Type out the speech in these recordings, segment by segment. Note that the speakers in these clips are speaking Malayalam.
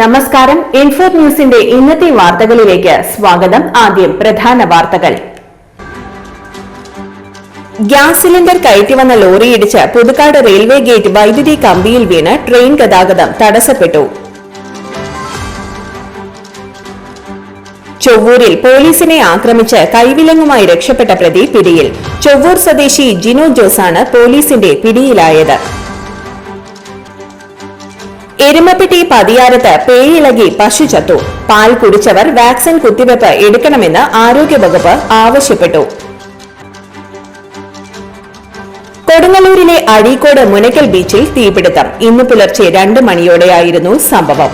നമസ്കാരം. ഇൻഫോ ന്യൂസിന്റെ ഇന്നത്തെ വാർത്തകളിലേക്ക് സ്വാഗതം. ആദ്യം പ്രധാന വാർത്തകൾ. ഗ്യാസ് സിലിണ്ടർ കയറ്റിവന്ന ലോറിയിടിച്ച് പുതുക്കാട് റെയിൽവേ ഗേറ്റ് വൈദ്യുതി കമ്പിയിൽ വീണ് ട്രെയിൻ ഗതാഗതം തടസ്സപ്പെട്ടു. ചൊവ്വൂരിൽ പോലീസിനെ ആക്രമിച്ച് കൈവിലങ്ങുമായി രക്ഷപ്പെട്ട പ്രതി പിടിയിൽ. ചൊവ്വൂർ സ്വദേശി ജിനോ ജോസാണ് പോലീസിന്റെ പിടിയിലായത്. എരുമപ്പെട്ടി പതിയാരത്ത് പേയിളകി പശു ചത്തു. പാൽ കുടിച്ചവർ വാക്സിൻ കുത്തിവെപ്പ് എടുക്കണമെന്ന് ആരോഗ്യവകുപ്പ് ആവശ്യപ്പെട്ടു. കൊടുങ്ങല്ലൂരിലെ അഴീക്കോട് മുനക്കൽ ബീച്ചിൽ തീപിടുത്തം. ഇന്ന് പുലർച്ചെ രണ്ട് മണിയോടെയായിരുന്നു സംഭവം.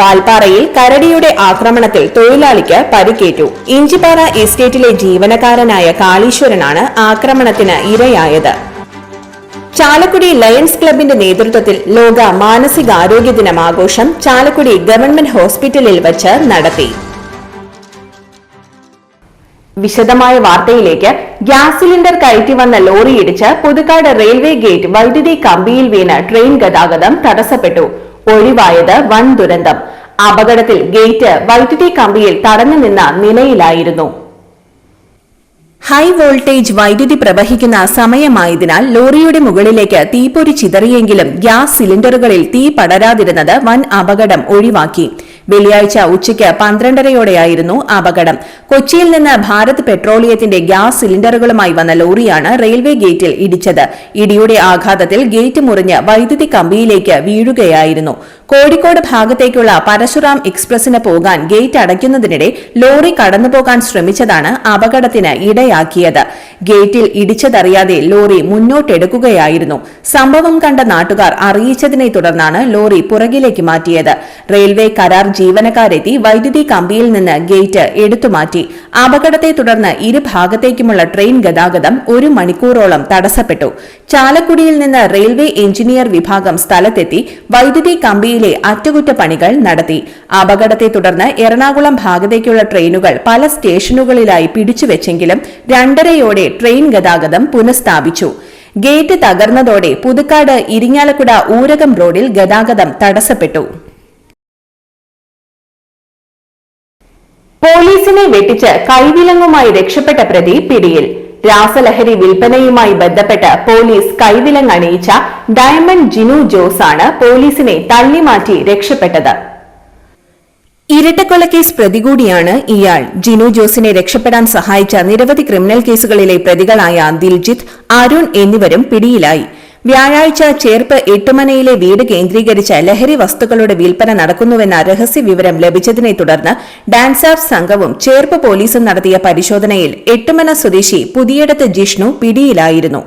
വാൽപ്പാറയിൽ കരടിയുടെ ആക്രമണത്തിൽ തൊഴിലാളിക്ക് പരിക്കേറ്റു. ഇഞ്ചിപ്പാറ എസ്റ്റേറ്റിലെ ജീവനക്കാരനായ കാളീശ്വരനാണ് ആക്രമണത്തിന് ഇരയായത്. ചാലക്കുടി ലയൺസ് ക്ലബിന്റെ നേതൃത്വത്തിൽ ലോക മാനസികാരോഗ്യ ദിനം ആഘോഷം ചാലക്കുടി ഗവൺമെന്റ് ഹോസ്പിറ്റലിൽ വച്ച് നടത്തി. വിശദമായ വാർത്തയിലേക്ക് ഗ്യാസ് സിലിണ്ടർ കയറ്റി വന്ന ലോറിയിടിച്ച് പുതുക്കാട് റെയിൽവേ ഗേറ്റ് വൈദ്യുതി കമ്പിയിൽ വീണ് ട്രെയിൻ ഗതാഗതം തടസ്സപ്പെട്ടു. ഒഴിവായത് വൻ ദുരന്തം. അപകടത്തിൽ ഗേറ്റ് വൈദ്യുതി കമ്പിയിൽ തടഞ്ഞു നിന്ന നിലയിലായിരുന്നു. ഹൈ വോൾട്ടേജ് വൈദ്യുതി പ്രവഹിക്കുന്ന സമയമായതിനാൽ ലോറിയുടെ മുകളിലേക്ക് തീപ്പൊരി ചിതറിയെങ്കിലും ഗ്യാസ് സിലിണ്ടറുകളിൽ തീ പടരാതിരുന്നത് വൻ അപകടം ഒഴിവാക്കി. വെള്ളിയാഴ്ച ഉച്ചയ്ക്ക് പന്ത്രണ്ടരയോടെയായിരുന്നു അപകടം. കൊച്ചിയിൽ നിന്ന് ഭാരത് പെട്രോളിയത്തിന്റെ ഗ്യാസ് സിലിണ്ടറുകളുമായി വന്ന ലോറിയാണ് റെയിൽവേ ഗേറ്റിൽ ഇടിച്ചത്. ഇടിയുടെ ആഘാതത്തിൽ ഗേറ്റ് മുറിഞ്ഞ് വൈദ്യുതി കമ്പിയിലേക്ക് വീഴുകയായിരുന്നു. കോഴിക്കോട് ഭാഗത്തേക്കുള്ള പരശുറാം എക്സ്പ്രസിന് പോകാൻ ഗേറ്റ് അടയ്ക്കുന്നതിനിടെ ലോറി കടന്നുപോകാൻ ശ്രമിച്ചതാണ് അപകടത്തിന് ഇടയാക്കിയത്. ഗേറ്റിൽ ഇടിച്ചതറിയാതെ ലോറി മുന്നോട്ടെടുക്കുകയായിരുന്നു. സംഭവം കണ്ട നാട്ടുകാർ അറിയിച്ചതിനെ തുടർന്നാണ് ലോറി പുറകിലേക്ക് മാറ്റിയത്. റെയിൽവേ കരാർ ജീവനക്കാരെത്തി വൈദ്യുതി കമ്പിയിൽ നിന്ന് ഗേറ്റ് എടുത്തുമാറ്റി അപകടത്തെ തുടർന്ന് ഇരുഭാഗത്തേക്കുമുള്ള ട്രെയിൻ ഗതാഗതം ഒരു മണിക്കൂറോളം തടസ്സപ്പെട്ടു. ചാലക്കുടിയിൽ നിന്ന് റെയിൽവേ എഞ്ചിനീയർ വിഭാഗം സ്ഥലത്തെത്തി വൈദ്യുതി കമ്പിയിലെ അറ്റകുറ്റപ്പണികൾ നടത്തി. അപകടത്തെ തുടർന്ന് എറണാകുളം ഭാഗത്തേക്കുള്ള ട്രെയിനുകൾ പല സ്റ്റേഷനുകളിലായി പിടിച്ചുവെച്ചെങ്കിലും രണ്ടരയോടെ ട്രെയിൻ ഗതാഗതം പുനഃസ്ഥാപിച്ചു. ഗേറ്റ് തകർന്നതോടെ പുതുക്കാട് ഇരിങ്ങാലക്കുട ഊരകം റോഡിൽ ഗതാഗതം തടസ്സപ്പെട്ടു. പോലീസിനെ വെട്ടിച്ച് കൈവിലങ്ങുമായി രക്ഷപ്പെട്ട പ്രതി പിടിയിൽ. രാസലഹരി വിൽപ്പനയുമായി ബന്ധപ്പെട്ട് പോലീസ് കൈവിലങ്ങ് അണിയിച്ച ഡയമണ്ട് ജിനു ജോസ് ആണ് പോലീസിനെ തള്ളിമാറ്റി രക്ഷപ്പെട്ടത്. ഇരട്ടക്കൊലക്കേസ് പ്രതി കൂടിയാണ് ഇയാൾ. ജിനു ജോസിനെ രക്ഷപ്പെടാൻ സഹായിച്ച നിരവധി ക്രിമിനൽ കേസുകളിലെ പ്രതികളായ ദിൽജിത്ത് അരുൺ എന്നിവരും പിടിയിലായി. വ്യാഴാഴ്ച ചേർപ്പ് എട്ടുമനയിലെ വീട് കേന്ദ്രീകരിച്ച് ലഹരി വസ്തുക്കളുടെ വിൽപ്പന നടക്കുന്നുവെന്ന രഹസ്യ വിവരം ലഭിച്ചതിനെ തുടർന്ന് ഡാൻസാർ സംഘവും ചേർപ്പ് പോലീസും നടത്തിയ പരിശോധനയിൽ എട്ടുമന സ്വദേശി പുതിയടത്ത് ജിഷ്ണു പിടിയിലായിരുന്നു.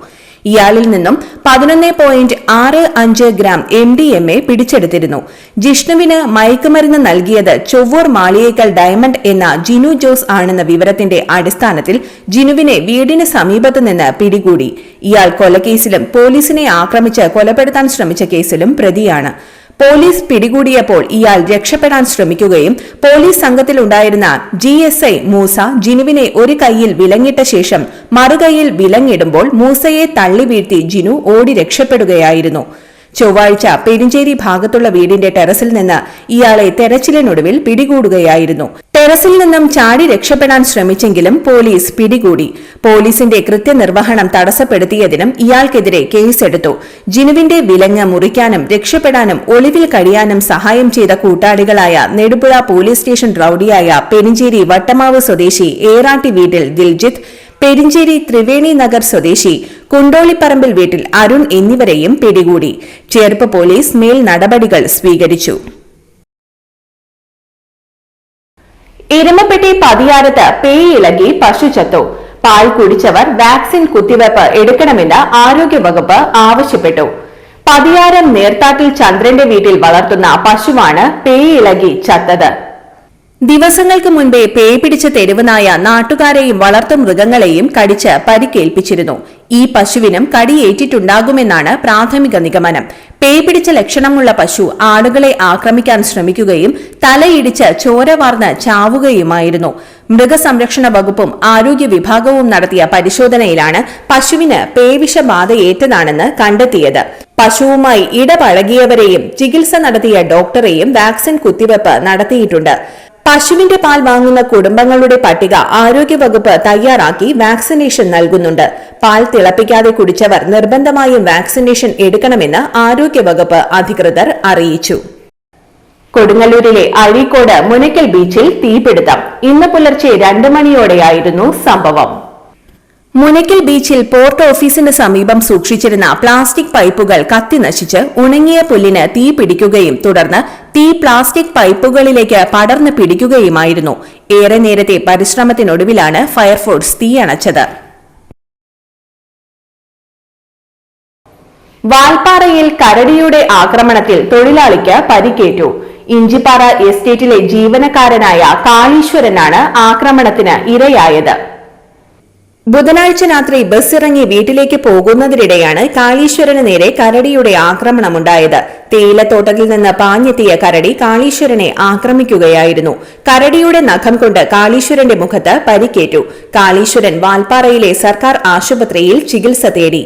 ഇയാളിൽ നിന്നും പതിനൊന്ന് പോയിന്റ് ആറ് അഞ്ച് gram M D M A പിടിച്ചെടുത്തിരുന്നു. ജിഷ്ണുവിന് മയക്കുമരുന്ന് നൽകിയത് ചൊവ്വൂർ മാളിയേക്കൽ ഡയമണ്ട് എന്ന ജിനു ജോസ് ആണെന്ന വിവരത്തിന്റെ അടിസ്ഥാനത്തിൽ ജിനുവിനെ വീടിന് സമീപത്ത് നിന്ന് പിടികൂടി. ഇയാൾ കൊലക്കേസിലും പോലീസിനെ ആക്രമിച്ച് കൊലപ്പെടുത്താൻ ശ്രമിച്ച കേസിലും പ്രതിയാണ്. പോലീസ് പിടികൂടിയപ്പോൾ ഇയാൾ രക്ഷപ്പെടാൻ ശ്രമിക്കുകയും പോലീസ് സംഘത്തിലുണ്ടായിരുന്ന ജി എസ് ഐ മൂസ ജിനുവിനെ ഒരു കൈയിൽ വിലങ്ങിട്ട ശേഷം മറുകൈയിൽ വിലങ്ങിടുമ്പോൾ മൂസയെ തള്ളി വീഴ്ത്തി ജിനു ഓടി രക്ഷപ്പെടുകയായിരുന്നു. ചൊവ്വാഴ്ച പെരിഞ്ചേരി ഭാഗത്തുള്ള വീടിന്റെ ടെറസിൽ നിന്ന് ഇയാളെ തെരച്ചിലിനൊടുവിൽ പിടികൂടുകയായിരുന്നു. ടെറസിൽ നിന്നും ചാടി രക്ഷപ്പെടാൻ ശ്രമിച്ചെങ്കിലും പോലീസ് പിടികൂടി. പോലീസിന്റെ കൃത്യനിർവഹണം തടസ്സപ്പെടുത്തിയതിനും ഇയാൾക്കെതിരെ കേസെടുത്തു. ജിനുവിന്റെ വിലങ്ങ് മുറിക്കാനും രക്ഷപ്പെടാനും ഒളിവിൽ കഴിയാനും സഹായം ചെയ്ത കൂട്ടാളികളായ നെടുപുഴ പോലീസ് സ്റ്റേഷൻ റൌഡിയായ പെരിഞ്ചേരി വട്ടമാവ് സ്വദേശി ഏറാട്ടി വീട്ടിൽ ദിൽജിത്ത് പെരിഞ്ചേരി ത്രിവേണി നഗർ സ്വദേശി കുണ്ടോളിപ്പറമ്പിൽ വീട്ടിൽ അരുൺ എന്നിവരെയും പിടികൂടി. ചേർപ്പ് പോലീസ് മേൽ നടപടികൾ സ്വീകരിച്ചു. എരുമപ്പെട്ടി പതിയാരത്ത് പേയിളകി പശു ചത്തു പാൽ കുടിച്ചവർ വാക്സിൻ കുത്തിവയ്പ് എടുക്കണമെന്ന് ആരോഗ്യവകുപ്പ് ആവശ്യപ്പെട്ടു. പതിയാരം നേർത്താട്ടിൽ ചന്ദ്രന്റെ വീട്ടിൽ വളർത്തുന്ന പശുവാണ് പേയിളകി ചത്തത്. ദിവസങ്ങൾക്ക് മുൻപേ പേ പിടിച്ച തെരുവുനായ നാട്ടുകാരെയും വളർത്തു മൃഗങ്ങളെയും കടിച്ച് പരിക്കേൽപ്പിച്ചിരുന്നു. ഈ പശുവിനും കടിയേറ്റിട്ടുണ്ടാകുമെന്നാണ് പ്രാഥമിക നിഗമനം. പേ പിടിച്ച ലക്ഷണമുള്ള പശു ആടുകളെ ആക്രമിക്കാൻ ശ്രമിക്കുകയും തലയിടിച്ച് ചോര വാർന്ന് ചാവുകയുമായിരുന്നു. മൃഗസംരക്ഷണ വകുപ്പും ആരോഗ്യ വിഭാഗവും നടത്തിയ പരിശോധനയിലാണ് പശുവിന് പേവിഷബാധയേറ്റതാണെന്ന് കണ്ടെത്തിയത്. പശുവുമായി ഇടപഴകിയവരെയും ചികിത്സ നടത്തിയ ഡോക്ടറെയും വാക്സിൻ കുത്തിവെപ്പ് നടത്തിയിട്ടുണ്ട്. പശുവിന്റെ പാൽ വാങ്ങുന്ന കുടുംബങ്ങളുടെ പട്ടിക ആരോഗ്യവകുപ്പ് തയ്യാറാക്കി വാക്സിനേഷൻ നൽകുന്നുണ്ട്. പാൽ തിളപ്പിക്കാതെ കുടിച്ചവർ നിർബന്ധമായും വാക്സിനേഷൻ എടുക്കണമെന്ന് ആരോഗ്യവകുപ്പ് അധികൃതർ അറിയിച്ചു. കൊടുങ്ങല്ലൂരിലെ അഴീക്കോട് മുനക്കൽ ബീച്ചിൽ തീപിടുത്തം. ഇന്ന് പുലർച്ചെ രണ്ട് മണിയോടെയായിരുന്നു സംഭവം. മുനക്കൽ ബീച്ചിൽ പോർട്ട് ഓഫീസിന് സമീപം സൂക്ഷിച്ചിരുന്ന പ്ലാസ്റ്റിക് പൈപ്പുകൾ കത്തിനശിച്ച് ഉണങ്ങിയ പുല്ലിന് തീ പിടിക്കുകയും തുടർന്ന് തീ പ്ലാസ്റ്റിക് പൈപ്പുകളിലേക്ക് പടർന്നു പിടിക്കുകയുമായിരുന്നു. ഏറെ നേരത്തെ പരിശ്രമത്തിനൊടുവിലാണ് ഫയർഫോഴ്സ് തീയണച്ചത് വാൽപ്പാറയിൽ കരടിയുടെ ആക്രമണത്തിൽ തൊഴിലാളിക്ക് പരിക്കേറ്റു. ഇഞ്ചിപ്പാറ എസ്റ്റേറ്റിലെ ജീവനക്കാരനായ കാളീശ്വരനാണ് ആക്രമണത്തിന് ഇരയായത്. ബുധനാഴ്ച രാത്രി ബസ് ഇറങ്ങി വീട്ടിലേക്ക് പോകുന്നതിനിടെയാണ് കാളീശ്വരന് നേരെ കരടിയുടെ ആക്രമണമുണ്ടായത്. തേയിലത്തോട്ടത്തിൽ നിന്ന് പാഞ്ഞെത്തിയ കരടി കാളീശ്വരനെ ആക്രമിക്കുകയായിരുന്നു. കരടിയുടെ നഖം കൊണ്ട് കാളീശ്വരന്റെ മുഖത്ത് പരിക്കേറ്റു. കാളീശ്വരൻ വാൽപ്പാറയിലെ സർക്കാർ ആശുപത്രിയിൽ ചികിത്സ തേടി.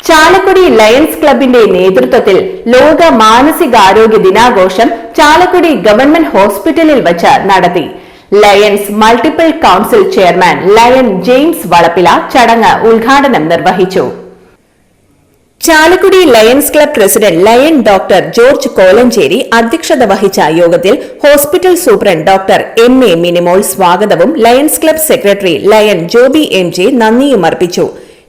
ചാലക്കുടി ലയൺസ് ക്ലബിന്റെ നേതൃത്വത്തിൽ ലോക മാനസികാരോഗ്യ ദിനാഘോഷം ചാലക്കുടി ഗവൺമെന്റ് ഹോസ്പിറ്റലിൽ വച്ച് നടത്തി. Lions multiple council chairman lion James Valappila ചടങ്ങ് ഉദ്ഘാടനം നിർവഹിച്ചു. Chalakudy lions club president lion doctor George Kolenchery അധ്യക്ഷത വഹിച്ച യോഗത്തിൽ hospital superintendent doctor M A Minimol സ്വാഗതവും lions club secretary lion Joby M J നന്ദിയും അർപ്പിച്ചു.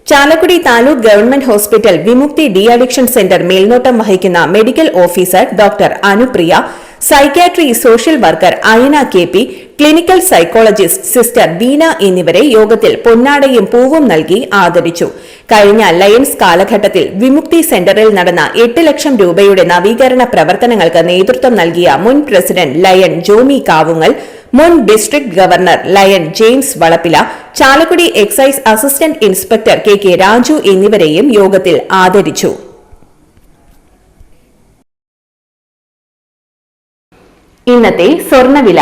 Chalakudy taluk government hospital Vimukthi de addiction centre മേൽനോട്ടം വഹിക്കുന്ന medical officer doctor Anupriya psychiatry social worker Ayana K P clinical psychologist sister Beena എന്നിവരെ യോഗത്തിൽ പൊന്നാടയും പൂവും നൽകി ആദരിച്ചു. കഴിഞ്ഞ ലയൻസ് കാലഘട്ടത്തിൽ വിമുക്തി സെന്ററിൽ നടന്ന എട്ട് ലക്ഷം രൂപയുടെ നവീകരണ പ്രവർത്തനങ്ങൾക്ക് നേതൃത്വം നൽകിയ മുൻ പ്രസിഡന്റ് ലയൺ ജോമി കാവുങ്ങൽ മുൻ district governor lion James Valappila Chalakudy excise assistant inspector K K Raju എന്നിവരെയും യോഗത്തിൽ ആദരിച്ചു. ഇന്നത്തെ സ്വർണവില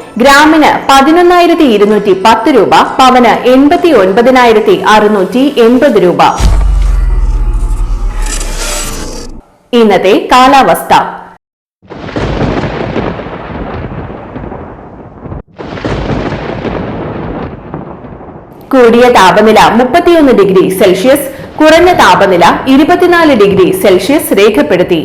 ഗ്രാമിന് പതിനൊന്നായിരത്തി ഇരുന്നൂറ്റി പത്ത് രൂപ പവന് എൺപത്തി ഒൻപതിനായിരത്തി അറുന്നൂറ്റി എൺപത് രൂപ. ഇന്നത്തെ കാലാവസ്ഥ. കൂടിയ താപനില മുപ്പത്തിയൊന്ന് ഡിഗ്രി സെൽഷ്യസ് കുറഞ്ഞ താപനില ഇരുപത്തിനാല് ഡിഗ്രി സെൽഷ്യസ് രേഖപ്പെടുത്തി.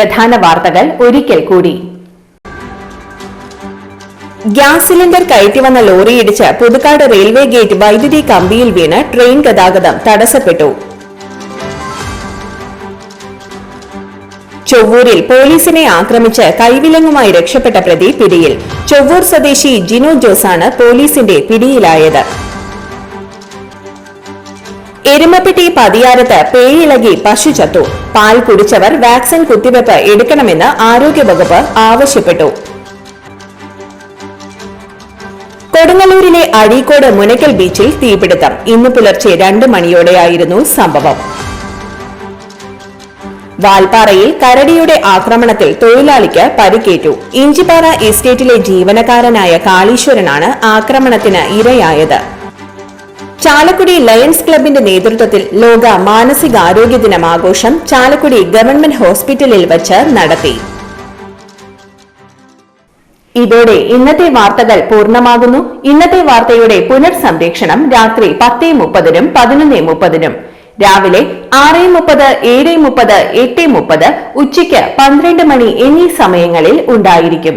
പ്രധാന വാർത്തകൾ ഒരിക്കൽ കൂടി. ഗ്യാസ് സിലിണ്ടർ കയറ്റി വന്ന ലോറിയിടിച്ച് പുതുക്കാട് റെയിൽവേ ഗേറ്റ് വൈദ്യുതി കമ്പിയിൽ വീണ് ട്രെയിൻ ഗതാഗതം തടസ്സപ്പെട്ടു. ചൊവ്വൂരിൽ പോലീസിനെ ആക്രമിച്ച് കൈവിലങ്ങുമായി രക്ഷപ്പെട്ട പ്രതി പിടിയിൽ. ചൊവ്വൂർ സ്വദേശി ജിനു ജോസാണ് പോലീസിന്റെ പിടിയിലായത്. എരുമപ്പെട്ടി പതിയാരത്ത് പേയിളകി പശു ചത്തു. പാൽ കുടിച്ചവർ വാക്സിൻ കുത്തിവെപ്പ് എടുക്കണമെന്ന് ആരോഗ്യവകുപ്പ് ആവശ്യപ്പെട്ടു. കൊടുങ്ങല്ലൂരിലെ അഴീക്കോട് മുനക്കൽ ബീച്ചിൽ തീപിടുത്തം. ഇന്ന് പുലർച്ചെ രണ്ട് മണിയോടെയായിരുന്നു സംഭവം. വാൽപ്പാറയിൽ കരടിയുടെ ആക്രമണത്തിൽ തൊഴിലാളിക്ക് പരിക്കേറ്റു. ഇഞ്ചിപ്പാറ എസ്റ്റേറ്റിലെ ജീവനക്കാരനായ കാളീശ്വരനാണ് ആക്രമണത്തിന് ഇരയായത്. ചാലക്കുടി ലയൺസ് ക്ലബിന്റെ നേതൃത്വത്തിൽ ലോക മാനസികാരോഗ്യ ദിനം ആഘോഷം ചാലക്കുടി ഗവൺമെന്റ് ഹോസ്പിറ്റലിൽ വച്ച് നടത്തി. ഇതോടെ ഇന്നത്തെ വാർത്തകൾ പൂർണമാകുന്നു. ഇന്നത്തെ വാർത്തയുടെ പുനർസംപ്രേക്ഷണം രാത്രി പത്തേ മുപ്പതിനും പതിനൊന്നേ മുപ്പതിനും. രാവിലെ ആറ് മുപ്പത് ഏഴ് മുപ്പത് എട്ട് മുപ്പത് ഉച്ചയ്ക്ക് പന്ത്രണ്ട് മണി എന്നീ സമയങ്ങളിൽ ഉണ്ടായിരിക്കും.